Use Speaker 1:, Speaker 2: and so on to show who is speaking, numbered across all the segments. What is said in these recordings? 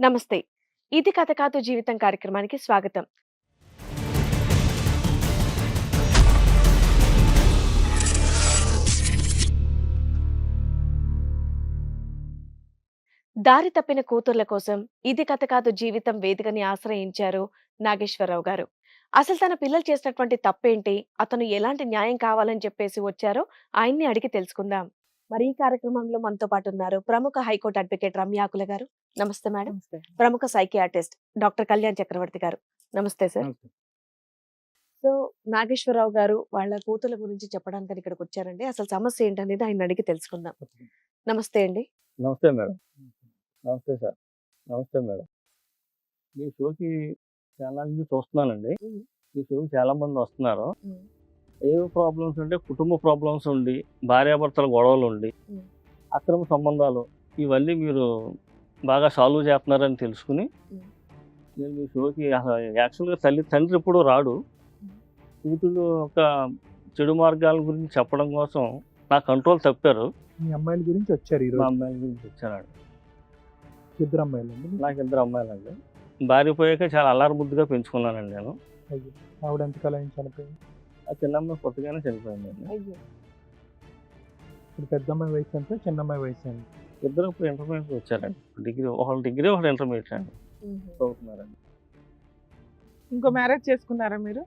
Speaker 1: నమస్తే. ఇది కథ కాదు జీవితం కార్యక్రమానికి స్వాగతం. దారి తప్పిన కూతుర్ల కోసం ఇది కథ కాదు జీవితం వేదికని ఆశ్రయించారు నాగేశ్వరరావు గారు. అసలు తన పిల్లలు చేసినటువంటి తప్పేంటి? అతను ఎలాంటి న్యాయం కావాలని చెప్పేసి వచ్చారో ఆయన్ని అడిగి తెలుసుకుందాం. మరి ఈ కార్యక్రమంలో మనతో పాటు ఉన్నారు ప్రముఖ హైకోర్టు అడ్వకేట్ రమ్యాకుల గారు. నమస్తే మేడం. ప్రముఖ సైకియాట్రిస్ట్ డాక్టర్ కళ్యాణ్ చక్రవర్తి గారు. నమస్తే సార్. సో నాగేశ్వరరావు గారు వాళ్ళ కూతుల గురించి చెప్పడానికి ఇక్కడికి వచ్చారండి. అసలు సమస్య ఏంటనేది ఆయన అడిగి తెలుసుకుందాం. నమస్తే అండి.
Speaker 2: నమస్తే మేడం. నమస్తే సార్. నమస్తే మేడం. మీ షోకి చాలా నుంచి చూస్తున్నానండి. మీ షోకి చాలా మంది వస్తున్నారు. ఏవో ప్రాబ్లమ్స్ అంటే కుటుంబ ప్రాబ్లమ్స్ ఉండి భార్యాభర్తల గొడవలు ఉండి. అక్రమ సంబంధాలు ఇవన్నీ మీరు బాగా సాల్వ్ చేస్తున్నారని తెలుసుకుని. నేను మీ షోకి యాక్చువల్గా తల్లి తండ్రి ఎప్పుడు రాడు. కూతురు ఒక చెడు మార్గాల గురించి చెప్పడం కోసం నా కంట్రోల్ తప్పారు.
Speaker 3: మీ అమ్మాయిల గురించి వచ్చారు
Speaker 2: మా
Speaker 3: ఈరోజు
Speaker 2: అమ్మాయి గురించి వచ్చాను
Speaker 3: ఇద్దరు అమ్మాయిలు అండి
Speaker 2: నాకు ఇద్దరు అమ్మాయిలండి. భార్య పోయాక చాలా అల్లారు బుద్ధిగా పెంచుకున్నానండి నేను.
Speaker 3: ఆవిడ ఎంతకాలం చనిపోయింది?
Speaker 2: ఆ చిన్న అమ్మాయి కొత్తగానే చనిపోయిందండి
Speaker 3: ఇప్పుడు పెద్ద అమ్మాయి వయసు ఎంత? చిన్న అమ్మాయి వయసు ఎంత?
Speaker 2: ఇద్దరు ఇప్పుడు ఇంటర్మీడియట్ వచ్చారండి. డిగ్రీ ఒకళ్ళు డిగ్రీ ఒకళ్ళు ఇంటర్మీడియట్ అండి. చదువుతున్నారండి.
Speaker 4: ఇంకో మ్యారేజ్ చేసుకున్నారా మీరు?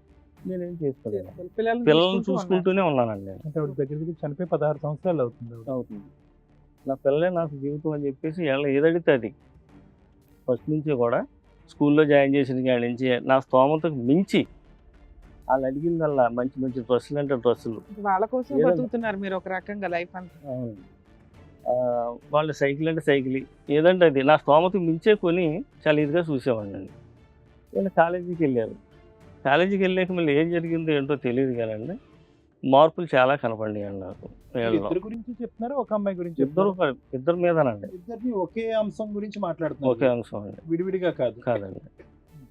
Speaker 2: నేనేం చేసుకోలేదు
Speaker 4: పిల్లల్ని
Speaker 2: పిల్లల్ని
Speaker 4: చూసుకుంటూ
Speaker 2: చూసుకుంటూనే ఉన్నానండి నేను.
Speaker 3: అంటే ఆవిడ దగ్గర దగ్గర చనిపోయి పదహారు సంవత్సరాలు అవుతుంది ఆవిడ
Speaker 2: అవుతుంది. నా పిల్లలే నాకు జీవితం అని చెప్పేసి ఎలా ఏదడితే అది. ఫస్ట్ నుంచి కూడా స్కూల్లో జాయిన్ చేసిన కాడి నుంచి నా స్తోమతకు మించి వాళ్ళు అడిగిందల్లా మంచి మంచి డ్రెస్సులు అంటే డ్రెస్సులు.
Speaker 4: వాళ్ళ కోసం బతుకుతున్నారు మీరు ఒక రకంగా లైఫ్ అంతా.
Speaker 2: వాళ్ళు సైకిల్ అంటే సైకిల్. ఏదంటే అది. నా స్తోమతకు మించే కొని చాలా ఇదిగా చూసేవాడిని అండి వీళ్ళు కాలేజీకి వెళ్ళారు కాలేజీకి వెళ్ళాక మళ్ళీ ఏం జరిగిందో ఏంటో తెలియదు కదండి. మార్పులు చాలా కనపడినాయండి నాకు.
Speaker 3: ఇద్దరు గురించి చెప్తున్నారు ఒక అమ్మాయి గురించి
Speaker 2: ఇద్దరు ఇద్దరు మీదనండి.
Speaker 3: ఇద్దరిని ఒకే అంశం గురించి మాట్లాడుతున్నారు.
Speaker 2: ఒకే అంశం అండి.
Speaker 3: విడివిడిగా కాదు.
Speaker 2: కాదండి.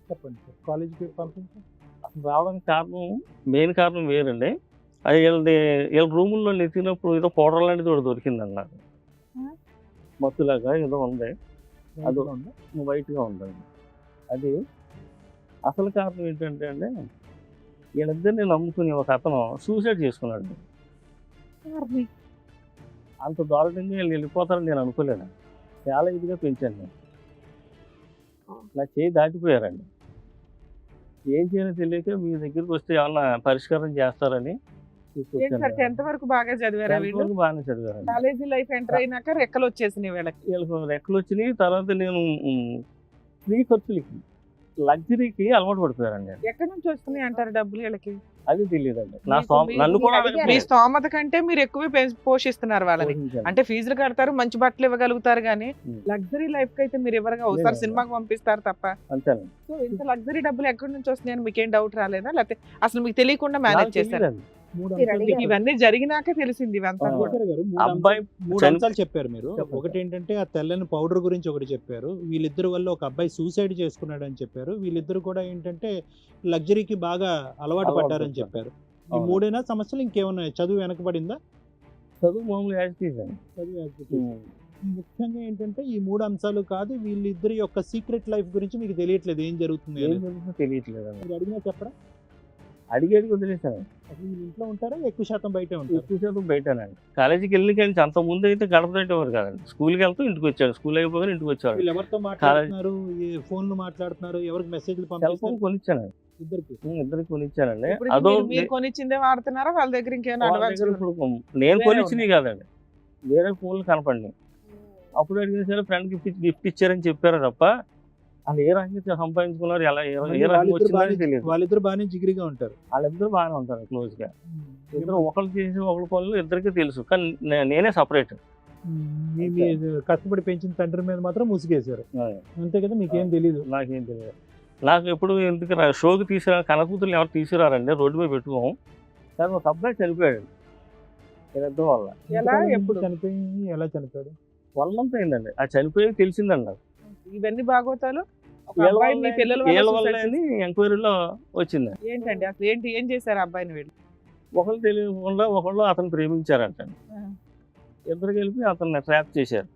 Speaker 3: చెప్పండి కాలేజీకి పంపించి
Speaker 2: అసలు రావడానికి కారణం మెయిన్ కారణం వేరండి. అది వీళ్ళది వీళ్ళ రూముల్లో నెత్తినప్పుడు ఏదో పౌడర్ లాంటిది ఒకటి దొరికిందండి నాకు? మత్తులాగా ఏదో ఉంది. అదో.
Speaker 3: ఉందా?
Speaker 2: వైట్గా ఉంటుంది అది అసలు కారణం ఏంటంటే అండి వీళ్ళిద్దరిని నమ్ముకుని ఒక అతను సూసైడ్ చేసుకున్నాడు అంత దారుణంగా వీళ్ళు వెళ్ళిపోతారని నేను అనుకోలేను. చాలా ఇదిగా పెంచాను నేను. నా చేయి దాటిపోయారండి. ఏం చేయాలో తెలియక మీ దగ్గరికి వస్తే ఏమన్నా పరిష్కారం చేస్తారని
Speaker 4: బాగా చదివారా వీళ్ళు?
Speaker 2: బాగానే చదివారండి.
Speaker 4: కాలేజీ లైఫ్ ఎంటర్ అయినాక రెక్కలు వచ్చేసినాయి వీళ్ళకి.
Speaker 2: వీళ్ళకి రెక్కలు వచ్చినాయి తర్వాత నేను ఫ్రీ ఖర్చులకి లగ్జరీకి అలవాటు నేను.
Speaker 4: ఎక్కడి నుంచి వస్తున్నాయి అంటారు డబ్బులు వీళ్ళకి
Speaker 2: అది తెలియదండి నా
Speaker 4: మీకు-
Speaker 2: స్తోమ-
Speaker 4: మీకు
Speaker 2: నన్ను కూడా
Speaker 1: అడిగారు.
Speaker 4: మీ. స్తోమత కంటే మీరు ఎక్కువ పోషిస్తున్నారు వాళ్ళని. అంటే ఫీజులు కడతారు మంచి బట్టలు ఇవ్వగలుగుతారు కానీ. లగ్జరీ లైఫ్కి అయితే మీరు ఇవ్వరుగా ఒకసారి. సినిమాకి పంపిస్తారు తప్ప
Speaker 2: అంతేనండి
Speaker 4: సో ఇంత లగ్జరీ డబ్బులు ఎక్కడి నుంచి వస్తున్నాయని మీకేం డౌట్ రాలేదా లేకపోతే అసలు మీకు తెలియకుండా
Speaker 2: నాకు
Speaker 4: మేనేజ్ చేశారు
Speaker 2: తెలీదండి.
Speaker 4: ఇవన్నీ జరిగినాకే తెలిసింది ఇవంతా
Speaker 2: అబ్బాయి
Speaker 3: మూడు అంశాలు చెప్పారు మీరు. ఒకటి ఏంటంటే ఆ తెల్లని పౌడర్ గురించి ఒకటి చెప్పారు. వీళ్ళిద్దరు వల్ల ఒక అబ్బాయి సూసైడ్ చేసుకున్నాడు అని చెప్పారు. వీళ్ళిద్దరు కూడా ఏంటంటే లగ్జరీకి బాగా అలవాటు పడ్డారని
Speaker 2: పడ్డారు.
Speaker 3: చెప్పారు. ఈ. మూడైనా సమస్యలు ఇంకేమన్నా చదువు వెనకబడిందా?
Speaker 2: చదువు మామూలు?
Speaker 3: ముఖ్యంగా ఏంటంటే ఈ మూడు అంశాలు కాదు వీళ్ళిద్దరి యొక్క సీక్రెట్ లైఫ్ గురించి మీకు తెలియట్లేదు. ఏం జరుగుతుంది మీరు అడిగినా చెప్పరా?
Speaker 2: అడిగి అడిగి వదిలేసాను
Speaker 3: అసలు ఇంట్లో ఉంటారా? ఎక్కువ శాతం బయటే ఉంటారు?
Speaker 2: ఎక్కువ శాతం బయటనండి. కాలేజీకి వెళ్ళి కానీ అంత ముందు అయితే గడప దాటేవారు కదండి. స్కూల్కి వెళ్తూ ఇంటికి వచ్చాడు స్కూల్ అయిపోగానే ఇంటికి వచ్చాడు
Speaker 3: వీళ్ళు ఎవరితో మాట్లాడుతున్నారు? ఈ ఫోన్లు మాట్లాడుతున్నారు? ఎవరికి మెసేజ్లు
Speaker 2: సెల్ ఫోన్
Speaker 3: పంపిస్తారు?
Speaker 2: కొనిచ్చానండి.
Speaker 3: ఇద్దరికి?
Speaker 2: ఇద్దరికి కొనిచ్చానండి.
Speaker 4: ఇప్పుడు
Speaker 2: అదో
Speaker 4: మీరు- మీరు కొనిచ్చిందే వాడుతున్నారా? వాళ్ళ దగ్గర ఇంకేమైనా
Speaker 2: వాళ్ళ
Speaker 4: అడ్వాన్స్
Speaker 2: దగ్గర ఇప్పుడు నేను కొనిచ్చినవి కాదండి. వేరే ఫోన్లు కనపడి అప్పుడు అడిగిన సరే ఫ్రెండ్ గిఫ్ట్ గిఫ్ట్ ఇచ్చారని చెప్పారు తప్ప వాళ్ళు ఏ రకంగా సంపాదించుకున్నారు ఎలా ఏ- వచ్చిందని
Speaker 3: బాగానే
Speaker 2: తెలియదు.
Speaker 3: వాళ్ళిద్దరు బాగానే జిగిరిగా ఉంటారు.
Speaker 2: వాళ్ళిద్దరు బాగానే ఉంటారు క్లోజ్గా. ఇద్దరు ఒకళ్ళు చేసి ఒకళ్ళ పనులు ఇద్దరికి తెలుసు. కానీ నేనే సపరేట్
Speaker 3: మీ మీ కష్టపడి పెంచిన తండ్రి మీద మాత్రం ముసిగేశారు అంతే కదా మీకేం తెలీదు.
Speaker 2: నాకేం తెలియదు నాకు ఎప్పుడు ఎందుకు షోకి తీసుకురా కనకూతులు ఎవరు తీసుకురారండి? రోడ్డు మీద పెట్టుకోం కానీ ఒక అబ్బాయి చనిపోయాడు. వల్ల
Speaker 4: ఎలా ఎప్పుడు?
Speaker 3: చనిపోయి ఎలా చనిపోయాడు?
Speaker 2: వన్ మంత్ అయిందండి. ఆ చనిపోయి తెలిసిందండి
Speaker 4: ఇవన్నీ బాగోతాలు
Speaker 2: ఎంక్వైరీలో వచ్చింది.
Speaker 4: ఏంటండి? అసలు ఏంటి ఏం చేశారు ఆ అబ్బాయిని వీళ్ళు?
Speaker 2: ఒకళ్ళు తెలియకుండా ఒకళ్ళు అతను ప్రేమించారంట. ఇద్దరు కలిపి అతన్ని ట్రాప్ చేశారు.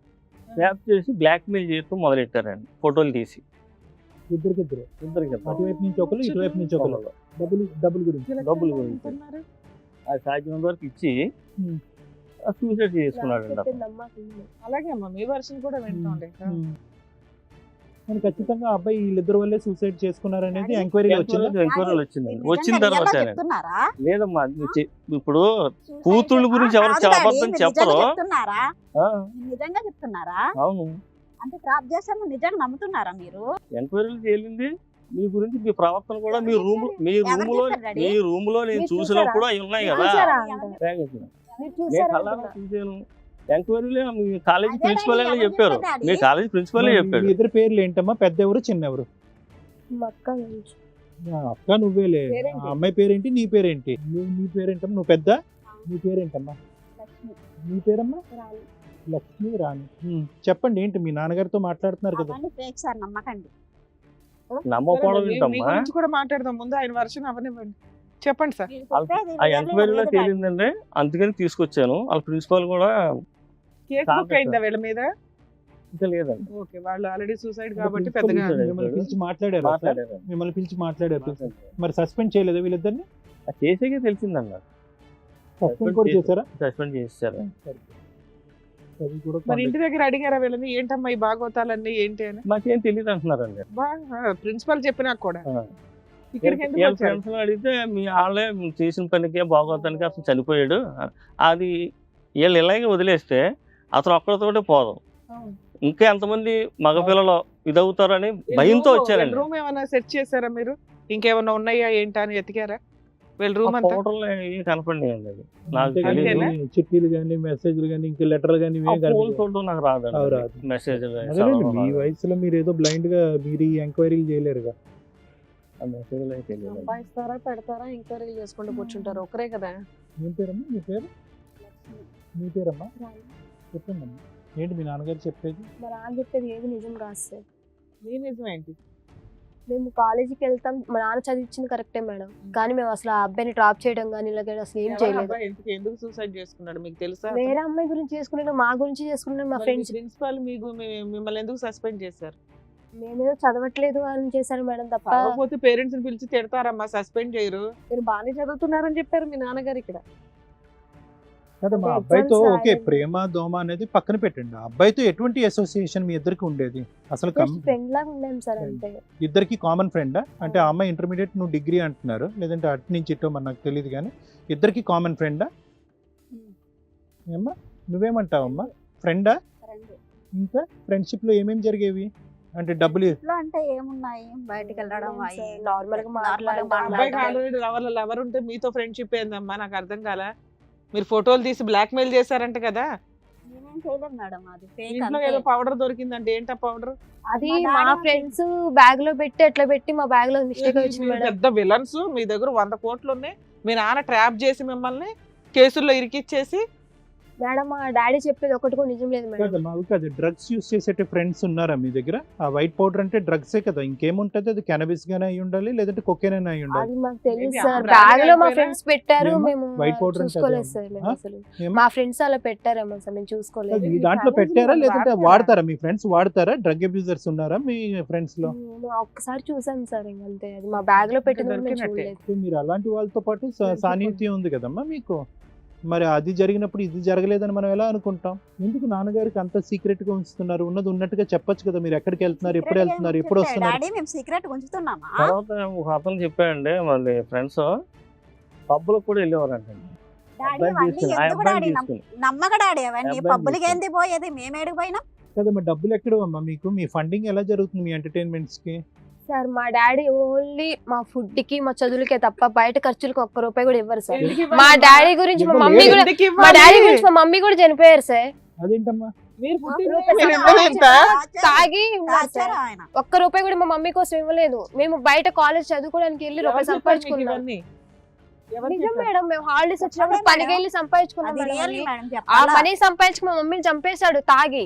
Speaker 2: ట్రాప్ చేసి బ్లాక్మెయిల్ చేస్తూ మొదలెట్టారండి ఫోటోలు తీసి.
Speaker 3: ఇద్దరికిద్దరు.
Speaker 2: ఇద్దరికి
Speaker 3: అటువైపు నుంచి ఒకరు ఇటువైపు నుంచి ఒకరు డబ్బులు డబ్బులు గురించి.
Speaker 2: డబ్బులు గురించి. ఆ సాధ్యం వరకు ఇచ్చి. సూసైడ్ చేసుకున్నాడు అండి
Speaker 4: అలాగే అమ్మా మీ వర్షన్ కూడా వింటుండే
Speaker 3: ఉమ్. కానీ ఖచ్చితంగా ఆ అబ్బాయి వీళ్ళిద్దరు వల్లే సూసైడ్ చేసుకున్నారనేది ఎంక్వైరీలో వచ్చిందా.
Speaker 2: ఎంక్వైరీలు వచ్చింది. వచ్చిన తర్వాత లేదమ్మా ఇప్పుడు కూతుళ్ళ గురించి ఎవరు అబద్ధం చెప్పరు.
Speaker 5: నిజంగా చెప్తున్నారా?
Speaker 2: అవును.
Speaker 5: అంటే ట్రాప్ చేస్తాను నిజంగా నమ్ముతున్నారా మీరు?
Speaker 2: ఎంక్వైరీలు తేలింది మీ గురించి మీ ప్రవర్తన కూడా మీ రూమ్? మీ
Speaker 5: రూమ్లో?
Speaker 2: మీ రూమ్లో నేను చూసినప్పుడు అవి ఉన్నాయి కదా.
Speaker 6: చూసారా?
Speaker 2: ఎంక్వైరీలో మీ కాలేజ్ ప్రిన్సిపల్
Speaker 5: ఎవరు
Speaker 2: చెప్పారు.
Speaker 5: చెప్పారు?
Speaker 2: మీ కాలేజ్ ప్రిన్సిపల్ చెప్పాడు
Speaker 3: మీ ఇద్దరు పేర్లు ఏంటమ్మా? పెద్ద ఎవరు చిన్న ఎవరు
Speaker 6: అక్క
Speaker 3: నువ్వేలే? ఆ అమ్మాయి పేరేంటి? నీ పేరేంటి? నువ్వు నీ పేరేంటమ్మా? నువ్వు పెద్ద? నీ పేరేంటమ్మా?
Speaker 5: లక్ష్మి.
Speaker 3: నీ పేరమ్మా. లక్ష్మి రాణి. చెప్పండి ఏంటి? మీ నాన్నగారితో మాట్లాడుతున్నారు కదా.
Speaker 5: అవన్నీ ఫేక్ సార్ నమ్మకండి.
Speaker 2: నమ్మకూడదు
Speaker 4: మీ
Speaker 2: ఏంటమ్మా?
Speaker 4: గురించి కూడా మాట్లాడదాం. ముందు ఆయన వర్షన్ అవనివ్వండి. చెప్పండి సార్.
Speaker 2: ఆ ఎంక్వైరీలో. తేలిందంటే అందుకని తీసుకొచ్చాను. వాళ్ళ ప్రిన్సిపల్ కూడా
Speaker 4: కేక్ బుక్ అయిందా వీళ్ళ మీద?
Speaker 2: ఇంకా లేదండి.
Speaker 4: ఓకే వాళ్ళు ఆల్రెడీ సూసైడ్ కాబట్టి
Speaker 3: ప్రిన్సిపల్
Speaker 4: పెద్దగా.
Speaker 3: మిమ్మల్ని పిలిచి మాట్లాడారు
Speaker 2: మాట్లాడారు
Speaker 3: మిమ్మల్ని పిలిచి మాట్లాడారు మరి సస్పెండ్ చేయలేదా వీళ్ళిద్దరిని?
Speaker 2: అది చేసేకే తెలిసిందన్న.
Speaker 3: సస్పెండ్ కూడా చేశారా?
Speaker 2: సస్పెండ్ చేశారు
Speaker 3: అది కూడా
Speaker 4: మరి ఇంటి దగ్గర అడిగారా వీళ్ళని? ఏంటమ్మా ఈ బాగోతాలన్నీ ఏంటి అని?
Speaker 2: మాకేం తెలియదు అంటున్నారండి.
Speaker 4: ప్రిన్సిపల్ చెప్పినా కూడా. ఇక్కడికి
Speaker 2: అడిగితే మీ వాళ్ళే చేసిన పనికి బాగోతానికి అతను చనిపోయాడు. అది వీళ్ళు ఇలాగే వదిలేస్తే అతను ఒక్కడితోటే పోదాం. ఇంకా ఎంతమంది మగపిల్లలు ఇదవుతారని భయంతో వచ్చారండి.
Speaker 4: రూమ్ ఏమైనా సెట్ చేశారా మీరు? ఇంకేమైనా ఉన్నాయా ఏంటా అని ఎతికారా వీళ్ళ రూమ్ అంతా?
Speaker 2: ఫోటోలు ఏం కనపడినాయండి అది నాకు తెలియదు?
Speaker 3: కానీ చిట్టీలు కానీ మెసేజ్లు కానీ ఇంకా లెటర్లు కానీ.
Speaker 2: ఫోటో నాకు
Speaker 3: రాదు.
Speaker 2: మెసేజ్
Speaker 3: మీ వయసులో మీరు ఏదో బ్లైండ్గా మీరు ఈ ఎంక్వైరీలు చేయలేరుగా.
Speaker 1: సంపాదిస్తారా పెడతారా ఎంక్వైరీలు చేసుకుంటూ కూర్చుంటారు. ఒకరే కదా?
Speaker 3: ఏం పేరమ్మా? మీ పేరు? మీ పేరమ్మా? చెప్పండి అమ్మా ఏంటి మీ నాన్నగారు చెప్పేది?
Speaker 6: మా నాన్న చెప్పేది ఏది నిజం కాదు సార్.
Speaker 4: మీ నిజం ఏంటి?
Speaker 6: మేము కాలేజీకి వెళ్తాం. మా నాన్న చదివించింది కరెక్టే మేడం. కానీ మేము అసలు ఆ అబ్బాయిని డ్రాప్ చేయడం కానీ ఇలాగే అసలు ఏం చేయలేదు.
Speaker 4: ఎందుకు ఎందుకు సూసైడ్ చేసుకున్నాడు? మీకు తెలుసా
Speaker 6: వేరే అమ్మాయి గురించి చేసుకున్నాడు. మా గురించి చేసుకున్నాడు మా ఫ్రెండ్స్
Speaker 4: ప్రిన్సిపల్ మీకు మిమ్మల్ని ఎందుకు సస్పెండ్ చేశారు?
Speaker 6: మేమేదో చదవట్లేదు అని చేశారు మేడం తప్ప.
Speaker 4: కాకపోతే పేరెంట్స్ని పిలిచి తిడతారమ్మా. సస్పెండ్ చేయరు.
Speaker 1: మీరు బాగానే చదువుతున్నారని చెప్పారు మీ నాన్నగారు ఇక్కడ.
Speaker 3: కదా మా
Speaker 6: అంటే
Speaker 3: అబ్బాయితో ఓకే. ప్రేమ దోమ అనేది పక్కన పెట్టండి. ఆ అబ్బాయితో ఎటువంటి అసోసియేషన్ మీ ఇద్దరికి ఉండేది? అసలు కం-
Speaker 6: ఫ్రెండ్ లాగా ఉన్నాం సార్ అంతే
Speaker 3: ఇద్దరికి కామన్ ఫ్రెండా అంటే ఆ. అమ్మాయి ఇంటర్మీడియట్ నువ్వు డిగ్రీ అంటున్నారు. లేదంటే అటు నుంచి ఇటో మరి నాకు తెలియదు కానీ ఇద్దరికి కామన్ ఫ్రెండా ఏమ్మా? నువ్వేమంటావమ్మా? ఫ్రెండా
Speaker 5: ఫ్రెండ్.
Speaker 3: ఇంకా ఫ్రెండ్షిప్లో ఏమేమి జరిగేవి? అంటే డబ్బులు
Speaker 5: అంటే ఏమున్నాయి? బయటికి వెళ్ళడం నార్మల్గా
Speaker 6: మాట్లాడడం.
Speaker 4: లవర్ ఉంటే మీతో ఫ్రెండ్షిప్ ఏందమ్మా? నాకు అర్థం కాల? మీరు ఫోటోలు తీసి బ్లాక్ మెయిల్ చేశారంట కదా?
Speaker 5: నేనేం చేయలేదు మేడం అది ఫేక్
Speaker 4: ఇంట్లో
Speaker 5: అంతే.
Speaker 4: ఏదో పౌడర్ దొరికిందంటే ఏంటా పౌడర్
Speaker 6: అది
Speaker 5: మా
Speaker 6: మా
Speaker 5: డాడీ
Speaker 6: ఫ్రెండ్స్ బ్యాగ్లో పెట్టి అట్లా పెట్టి మా బ్యాగ్లో మిస్టేక్ వచ్చింది మేడం.
Speaker 4: పెద్ద విలన్స్ మీ దగ్గర వంద కోట్లు ఉన్నాయి. మీ నాన్న ట్రాప్ చేసి మిమ్మల్ని కేసుల్లో ఇరికిచ్చేసి
Speaker 6: మేడం మా డాడీ చెప్పేది ఒకటి కూడా నిజం లేదు మేడం.
Speaker 3: కదా మాకు కాదు. డ్రగ్స్ యూస్ చేసే ఫ్రెండ్స్ ఉన్నారా మీ దగ్గర? ఆ వైట్ పౌడర్ అంటే డ్రగ్సే కదా. ఇంకేముంటది? అది కెనబిస్ గానే అయి ఉండాలి లేదంటే కొకేన్ అయినా అయి ఉండాలి.
Speaker 6: అది మాకు తెలియదు సార్.
Speaker 4: అప్పుడు
Speaker 6: బ్యాగ్లో మా ఫ్రెండ్స్ పెట్టారు
Speaker 3: ఏమ్మా?
Speaker 6: మేము
Speaker 3: White powder అంటే
Speaker 6: చూసుకోలేదు
Speaker 3: అదే
Speaker 6: సార్ మేము
Speaker 3: ఆ?
Speaker 6: అసలు.
Speaker 3: ఏమ్మా?
Speaker 6: మా ఫ్రెండ్స్ అలా పెట్టారేమో సార్ మేము చూసుకోలేదు.
Speaker 3: మీ
Speaker 4: ఇది
Speaker 3: దాంట్లో పెట్టారా లేదంటే
Speaker 4: వాడతారా?
Speaker 3: మీ ఫ్రెండ్స్? వాడతారా? డ్రగ్ అబ్యూజర్స్ ఉన్నారా మీ ఫ్రెండ్స్లో
Speaker 6: మేము ఒక్కసారి చూసాం సార్ ఇంక అంతే. అది మా బ్యాగ్లో పెట్టింది కూడా మేము
Speaker 4: దొరికినట్టే.
Speaker 6: చూడలేదు.
Speaker 3: సో మీరు అలాంటి వాళ్ళతో పాటు సా- సాన్నిహిత్యం ఉంది కదమ్మా మీకు? మరి అది జరిగినప్పుడు ఇది జరగలేదని మనం ఎలా అనుకుంటాం? ఎందుకు నాన్నగారికి అంత సీక్రెట్గా ఉంచుతున్నారు? ఉన్నది ఉన్నట్టుగా చెప్పొచ్చు కదా మీరు ఎక్కడికి వెళ్తున్నారు? ఎప్పుడు వెళ్తున్నారు? ఎప్పుడు వస్తున్నారు?
Speaker 5: డాడీ మేము సీక్రెట్ ఉంచుతున్నామా?
Speaker 2: తర్వాత ఒక అతను చెప్పాడండి మళ్ళీ ఫ్రెండ్స్. పబ్బులకు కూడా వెళ్ళేవారంట
Speaker 5: అవన్నీ పబ్బులకి. ఏంది పోయేది? మేము ఏడికి పోయినా?
Speaker 3: కదా మరి డబ్బులు ఎక్కడ అమ్మా మీకు? మీ ఫండింగ్ ఎలా జరుగుతుంది మీ ఎంటర్టైన్మెంట్స్కి
Speaker 6: సార్ మా డాడీ ఓన్లీ మా ఫుడ్కి మా చదువులకే తప్ప బయట ఖర్చులకు ఒక్క రూపాయి కూడా ఇవ్వరు సార్. మా? డాడీ గురించి మా. మమ్మీ కూడా మా? డాడీ గురించి మా మమ్మీ కూడా చనిపోయారు సార్. తాగి ఒక్క రూపాయి కూడా మా మమ్మీ కోసం ఇవ్వలేదు. మేము బయట కాలేజ్ చదువుకోవడానికి వెళ్ళి రూపాయి సంపాదించుకున్నాం. నిజం
Speaker 4: చెప్పారు?
Speaker 6: మేడం మేము హాలిడేస్ వచ్చినప్పుడు పనికి. వెళ్ళి సంపాదించుకున్నాం ఆ మనీ సంపాదించుకుని మా మమ్మీని చంపేశాడు తాగి.